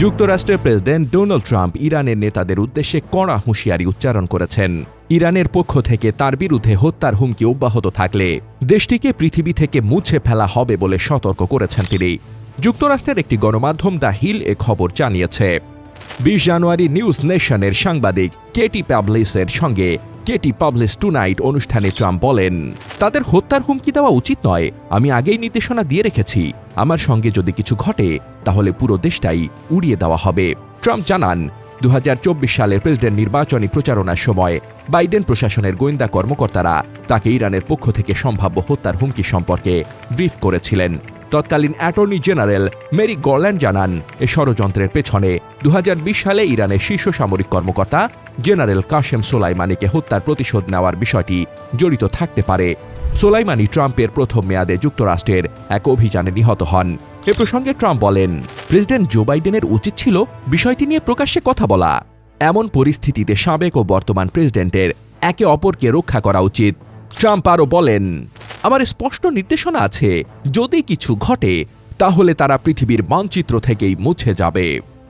যুক্তরাষ্ট্রের president Donald Trump ইরানের নেতাদের উদ্দেশ্যে কড়া হুঁশিয়ারি উচ্চারণ করেছেন। ইরানের পক্ষ থেকে তার বিরুদ্ধে হত্যার হুমকি অব্যাহত থাকলে দেশটিকে পৃথিবী থেকে মুছে ফেলা হবে বলে সতর্ক করেছেন তিনি। যুক্তরাষ্ট্রের একটি গণমাধ্যম দ্য হিল এ খবর জানিয়েছে। বিশ জানুয়ারি নিউজ নেশনের সাংবাদিক কেটি প্যাবলিসের সঙ্গে কেটি পাবলিস টুনাইট অনুষ্ঠানে ট্রাম্প বলেন, তাদের হত্যার হুমকি দেওয়া উচিত নয়। আমি আগেই নির্দেশনা দিয়ে রেখেছি। আমার সঙ্গে যদি কিছু ঘটে, তাহলে পুরো দেশটাই উড়িয়ে দেওয়া হবে। ট্রাম্প জানান দু হাজার চব্বিশ সালের প্রেসিডেন্ট নির্বাচনী প্রচারণার সময় বাইডেন প্রশাসনের গোয়েন্দা কর্মকর্তারা তাকে ইরানের পক্ষ থেকে সম্ভাব্য হত্যার হুমকি সম্পর্কে ব্রিফ করেছিলেন। তৎকালীন অ্যাটর্নি জেনারেল মেরি গরল্যান্ড জানান, এ ষড়যন্ত্রের পেছনে দু হাজার বিশ সালে ইরানের শীর্ষ সামরিক কর্মকর্তা জেনারেল কাশেম সোলাইমানিকে হত্যার প্রতিশোধ নেওয়ার বিষয়টি জড়িত থাকতে পারে। সোলাইমানি ট্রাম্পের প্রথম মেয়াদে যুক্তরাষ্ট্রের এক অভিযানে নিহত হন। এ প্রসঙ্গে ট্রাম্প বলেন, প্রেসিডেন্ট জো বাইডেনের উচিত ছিল বিষয়টি নিয়ে প্রকাশ্যে কথা বলা। এমন পরিস্থিতিতে সাবেক ও বর্তমান প্রেসিডেন্টের একে অপরকে রক্ষা করা উচিত। ট্রাম্প আরও বলেন আমার স্পষ্ট নির্দেশনা আছে, যদি কিছু ঘটে, তাহলে তারা পৃথিবীর মানচিত্র থেকেই মুছে যাবে।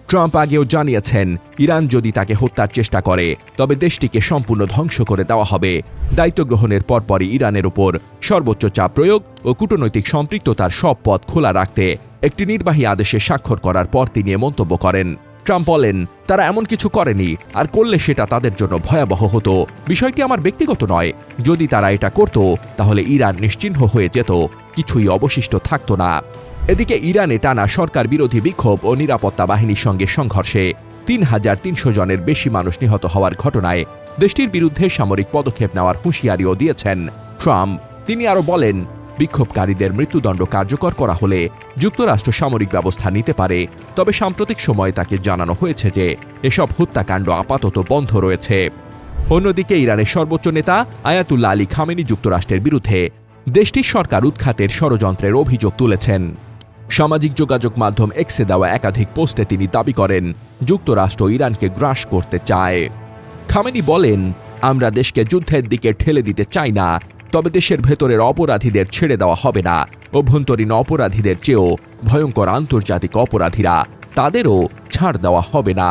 ট্রাম্প আগেও জানিয়েছেন, ইরান যদি তাকে হত্যার চেষ্টা করে, তবে দেশটিকে সম্পূর্ণ ধ্বংস করে দেওয়া হবে। দায়িত্ব গ্রহণের পরপরই ইরানের উপর সর্বোচ্চ চাপ প্রয়োগ ও কূটনৈতিক সম্পৃক্ততার সব পথ খোলা রাখতে একটি নির্বাহী আদেশে স্বাক্ষর করার পর তিনি মন্তব্য করেন। ট্রাম্প বলেন, তারা এমন কিছু করেনি আর করলে সেটা তাদের জন্য ভয়াবহ হতো। বিষয়টি আমার ব্যক্তিগত নয়। যদি তারা এটা করত, তাহলে ইরান নিশ্চিহ্ন হয়ে যেত। কিছুই অবশিষ্ট থাকতো না। এদিকে ইরানে টানা সরকার বিরোধী বিক্ষোভ ও নিরাপত্তা বাহিনীর সঙ্গে সংঘর্ষে। তিন হাজার তিনশো জনের বেশি মানুষ নিহত হওয়ার ঘটনায় দেশটির বিরুদ্ধে সামরিক পদক্ষেপ নেওয়ার হুঁশিয়ারিও দিয়েছেন ট্রাম্প। তিনি আরও বলেন, বিক্ষোভকারীদের মৃত্যুদণ্ড কার্যকর করা হলে যুক্তরাষ্ট্র সামরিক ব্যবস্থা নিতে পারে। তবে সাম্প্রতিক সময়ে তাকে জানানো হয়েছে যে এসব হত্যাকাণ্ড আপাতত বন্ধ রয়েছে। অন্যদিকে ইরানের সর্বোচ্চ নেতা আয়াতুল্লাহ আলী খামেনি যুক্তরাষ্ট্রের বিরুদ্ধে দেশটির সরকার উৎখাতের ষড়যন্ত্রের অভিযোগ তুলেছেন। সামাজিক যোগাযোগ মাধ্যম এক্সে দেওয়া একাধিক পোস্টে তিনি দাবি করেন, যুক্তরাষ্ট্র ইরানকে গ্রাস করতে চায়। খামেনি বলেন, আমরা দেশকে যুদ্ধের দিকে ঠেলে দিতে চাই না তবে দেশের ভেতরের অপরাধীদের ছেড়ে দেওয়া হবে না। অভ্যন্তরীণ অপরাধীদের চেয়েও ভয়ঙ্কর আন্তর্জাতিক অপরাধীরা তাদেরও ছাড় দেওয়া হবে না।